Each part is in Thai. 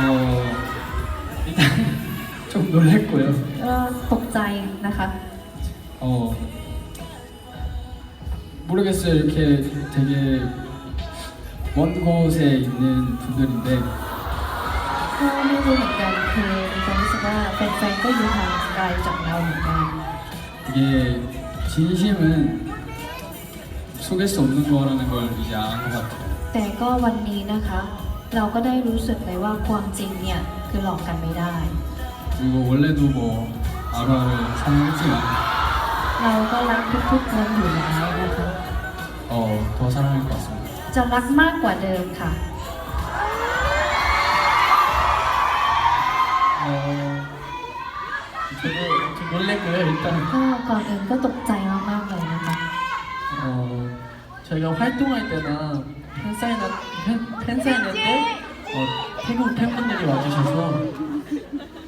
어, 일단 좀 놀랬고요. ก็ตกใจนะคะ 어, 모르겠어요. 이렇게 되게 먼 곳에 있는 분들인데 ก็ไม่รู้เหมือนกันคือมีความรู้สึกว่าแฟนๆก็อยู่ห่างไกลจากเราเหมือนกัน 이게 진심은 속일 수 없는 거라는 걸 이제 안 것 같아요. แต่ก็วันนี้นะคะ เราก็ได้รู้สึกเลยว่าความจริงเนี่ยคือหลอกกันไม่ได้ 그리고 원래도 뭐 아루아를 사랑했지만 เราก็รักทุกๆคนอยู่แล้วนะคะ 어, 더 사랑할 것 같습니다. จะรักมากกว่าเดิมค่ะ 어, 저도 좀 놀랬고요. 일단 ก็ก่อนอื่นก็ตกใจมากๆเลยนะคะ 어, 저희가 활동할 때나 팬사인회, 팬, 팬사인회 때 어, 태국 팬분들이 와주셔서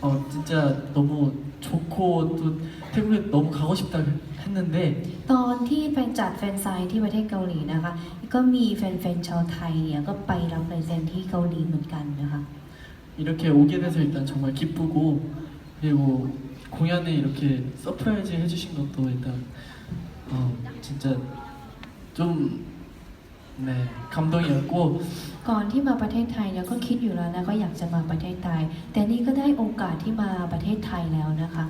어, 진짜 너무 좋고 또 태국에 너무 가고 싶다 했는데 ตอนที่แฟนจัดแฟนไซน์ที่ประเทศเกาหลีนะคะ ก็มีแฟนๆชาวไทยเนี่ยก็ไปรับลายเซ็นที่เกาหลีเหมือนกันนะคะ 이렇게 오게 돼서 일단 정말 기쁘고 그리고 공연에 이렇게 서프라이즈 해주신 것도 일단 어, 진짜 좀 네, 감동이었고 ก่อนที่มาประเทศไทยเนี่ยก็คิดอยู่แล้วนะก็อยากจะมาประเทศไทย แต่นี่ก็ได้โอกาสที่มาประเทศไทยแล้วนะคะ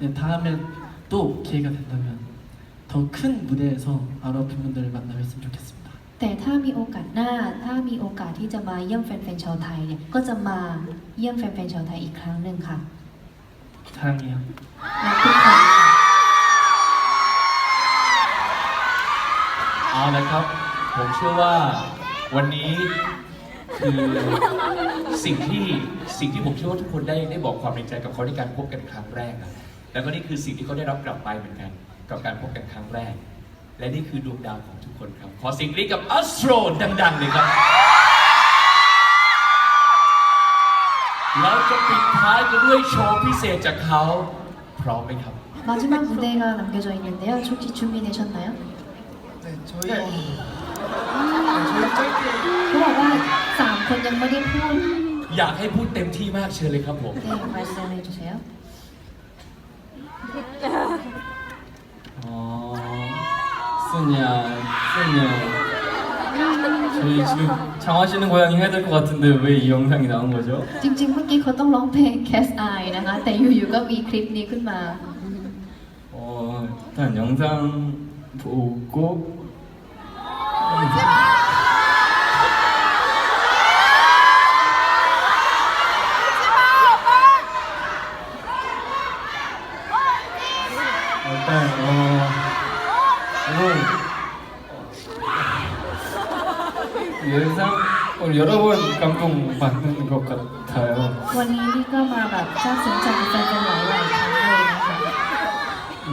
네, 다음에 또 기회가 된다면 더 큰 무대에서 아로 팬분들을 만나뵀으면 좋겠습니다. แต่ถ้ามีโอกาสหน้า ถ้ามีโอกาสที่จะมาเยี่ยมแฟนๆชาวไทยเนี่ยก็จะมาเยี่ยมแฟนๆชาวไทยอีกครั้งหนึ่งค่ะ 사랑해요. รักทุกคนค่ะ เอาละครับ ผมเชื่อว่าวันนี้คือสิ่งที่สิ่งที่ผมเชื่อว่าทุกคนได้ได้บอกความในใจกับเขาในการพบกันครั้งแรกอะแล้วก็นี่คือสิ่งที่เขาได้รับกลับไปเหมือนกัน กับการพบกันครั้งแรก และนี่คือดวงดาวของทุกคนครับ ขอเสิ่งกรีดกับอัสโตรดังๆเลยครับ เราจะปิดท้ายกันด้วยโชว์พิเศษจากเขาพร้อมไหมครับ 마지막 무대가 남겨져 있는데요. 혹시 준비되셨나요? 네, 저희 เขาบอกว่าสามคนยังไม่ได้พูด อยากให้พูดเต็มที่มากเชิญเลยครับผม 네, 말씀해 주세요. 어, 쓰냐, 쓰냐. 저희 지금 장화시는 고양이 해야 될 것 같은데 왜 이 영상이 나온 거죠? จริงๆ เมื่อกี้เขาต้องร้องเพลง Cast Eye นะคะ แต่อยู่ๆ ก็มีคลิปนี้ขึ้นมา 어, 일단 영상 보고 일단 어 오늘 영상 오늘 여러 번 감동받는 것 같아요. วันนี้นี่ก็มาแบบซาบซึ้งใจแฟนๆหลายๆครั้งเลยนะคะ 음,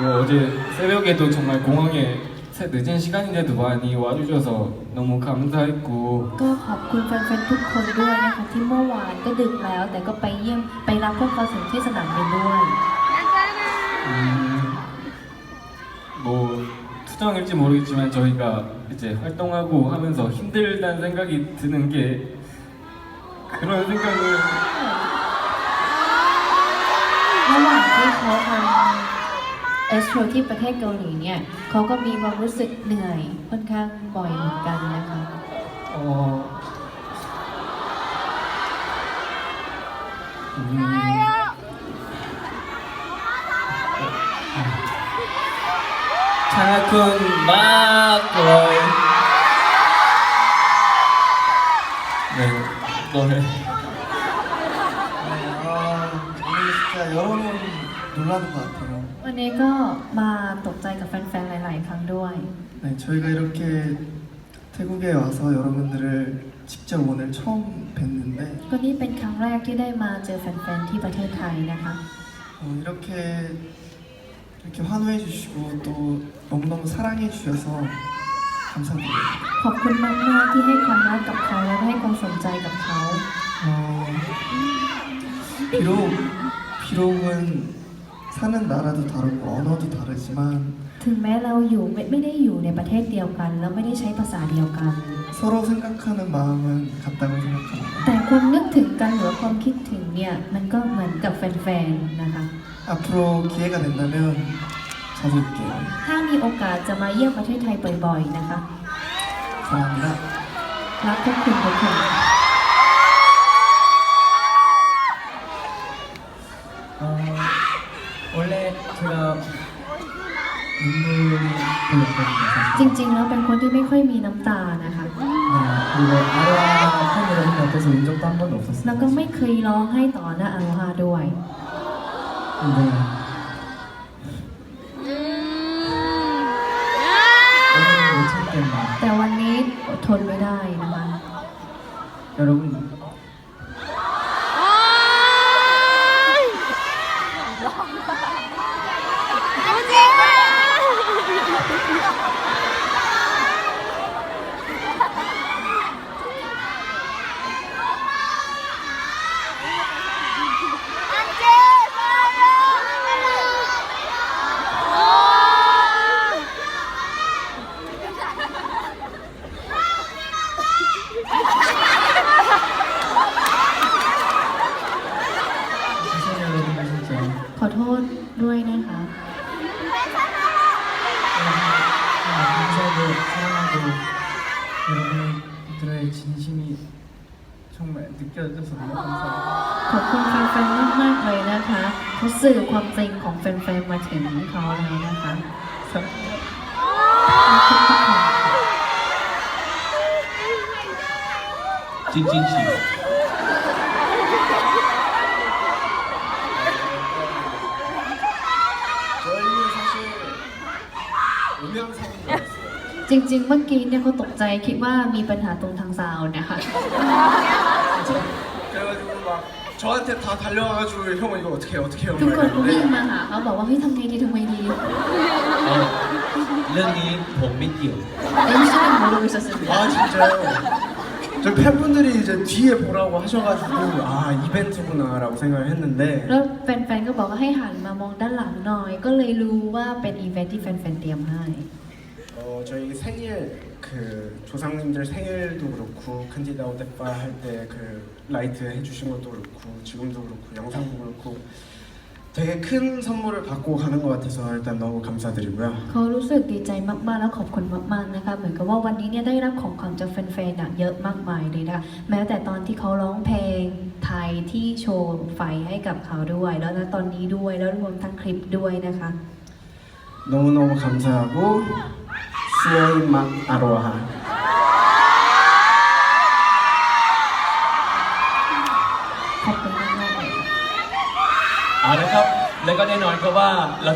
뭐 어제 새벽에도 정말 공항에 새- 늦은 시간인데도 많이 와주셔서 너무 감사했고 ก็ขอบคุณแฟนๆ ทุกคนด้วยนะคะ ที่เมื่อวานก็ดึกแล้ว แต่ก็ไปเยี่ยมไปรับพวกเขาถึงที่สนามบินด้วย 음, 뭐 투정일지 모르겠지만 저희가 이제 활동하고 하면서 힘들다는 생각이 드는 게 그런 생각을 ระหว่างที่เขาทำ เอสโทรที่ประเทศเกาหลีเนี่ยเขาก็มีความรู้สึกเหนื่อยค่อนข้างบ่อยเหมือนกันนะคะ 어, 음, 차쿤 마크로이 네 노래 네, 아, 오늘 진짜 여러 번 놀라는 것 같아요. วันนี้ก็มาตกใจกับแฟนๆ หลาย ๆ ครั้งด้วย 네, 저희가 이렇게 태국에 와서 여러분들을 직접 오늘 처음 뵀는데 ก็นี่เป็นครั้งแรกที่ได้มาเจอแฟนๆ ที่ประเทศไทยนะคะ 어, 이렇게 이렇게 환호해 주시고 또 너무너무 사랑해 주셔서 감사드립니다. ขอบคุณมากๆ ที่ให้ความรักกับเขาและให้ความสนใจกับเขา 어, 비록 비록은 사는 나라도 다르고 언어도 다르지만 ถึงแม้เราอยู่ไม่ไม่ได้อยู่ในประเทศเดียวกัน แล้วไม่ได้ใช้ภาษาเดียวกัน 서로 생각하는 마음은 같다고 생각합니다. แต่ความนึกถึงกันหรือว่าความคิดถึงเนี่ยมันก็เหมือนกับแฟนๆนะคะ 앞으로 기회가 된다면 자주 올게요. ถ้ามีโอกาสจะมาเยี่ยมประเทศไทยบ่อยๆนะคะ 사랑합니다. รักพวกคุณทุกคน 어, 원래 제가 눈물이 별로 없거든요 사실 จริงๆ แล้วเป็นคนที่ไม่ค่อยมีน้ำตานะคะ 네, 그리고 아로하 팬이라는 것 같아서 운 적도 한 번도 แล้วก็ 없었어요 ไม่เคยร้องให้ต่อหน้าอโลฮาด้วย 근데 โทษด้วยนะคะ 감사하고 사랑하고 여러분들의 진심이 정말 느껴져서 너무 감사해요 ขอบคุณแฟนๆ มากๆ เลยนะคะเขาสื่อความจริงของแฟนๆ มาถึงเขาแล้วนะคะ 사랑해 จริงๆ เมื่อกี้เนี่ยเขาตกใจคิดว่ามีปัญหาตรงทางซาวน์นะคะ 그래가지고 막 저한테 다 달려와가지고 형 이거 어떻게 해 어떻게 해요 ทุกคนก็วิ่ง 이러는데 มาหาเขาบอกว่าเฮ้ยทำไงดีทำไงดี 어, เรื่องนี้ผมไม่เกี่ยว เอ็นชื่อโมลูซาสึ 아 진짜요? 저 팬분들이 이제 뒤에 보라고 하셔가지고 아 이벤트구나라고 생각을 했는데 แล้วแฟนๆ ก็บอกว่าให้หันมามองด้านหลังหน่อย ก็เลยรู้ว่าเป็นอีเวนท์ที่แฟนๆ เตรียมให้ 어 저희 생일 그 조상님들 생일도 그렇고 캔디다우 데파 할 때 그 라이트 해주신 것도 그렇고 지금도 그렇고 영상도 그렇고 되게 큰 선물을 받고 가는 것 같아서 일단 너무 감사드리고요. เขารู้สึกดีใจมากๆ แล้วขอบคุณมากๆ นะคะ เหมือนกับว่าวันนี้เนี่ยได้รับของขวัญจากแฟนๆอะเยอะมากมายเลยนะคะแม้แต่ตอนที่เขาร้องเพลงไทยที่โชว์ไฟให้กับเขาด้วย แล้วนะตอนนี้ด้วย แล้วรวมทั้งคลิปด้วยนะคะ 너무너무 감사하고 สวยมากอ aroha. Thank อะละครับ แล้วก็แน่นอนครับว่าเรา